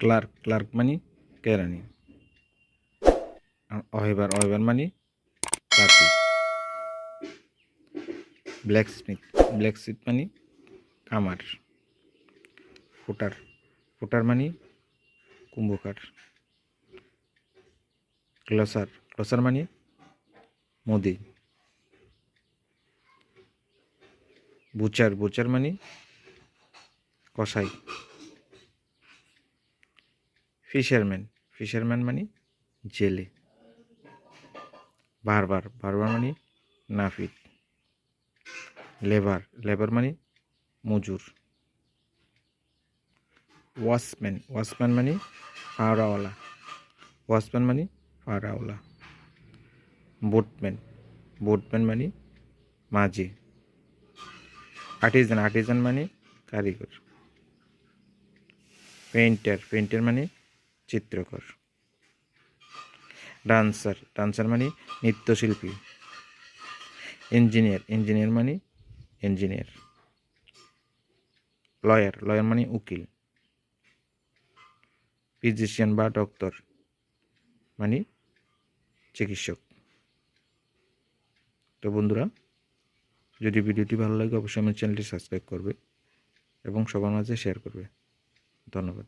Clark Clark मानी केरानि अहेबार अहेबार मानी पार्टि ब्लैक स्मिथ ब्लैक स्मिथ मानी कामार फुटार फुटार मानी कुम्भकार क्लसार क्लसार मानी मोदी बुचार बुचार मानी कसाई ফিশারম্যান ফিশারম্যান মানে জেলে বারবার বারবার মানে নাফিদ লেবার লেবার মানে মজুর ওয়াচম্যান ওয়াচম্যান মানে পাহারাওয়ালা ওয়াচম্যান মানে পাহারাওয়ালা বোটম্যান বোটম্যান মানে মাঝি আর্টিজান আর্টিজান মানে কারিগর পেইন্টার পেইন্টার মানে চিত্রকর। ডান্সার ডান্সার মানে নৃত্যশিল্পী। ইঞ্জিনিয়ার ইঞ্জিনিয়ার মানে ইঞ্জিনিয়ার। লয়ার লয়ার মানে উকিল। ফিজিশিয়ান বা ডক্টর মানে চিকিৎসক। তো বন্ধুরা, যদি ভিডিওটি ভালো লাগে, অবশ্যই আমার চ্যানেলটি সাবস্ক্রাইব করবে এবং সবার মাঝে শেয়ার করবে। ধন্যবাদ।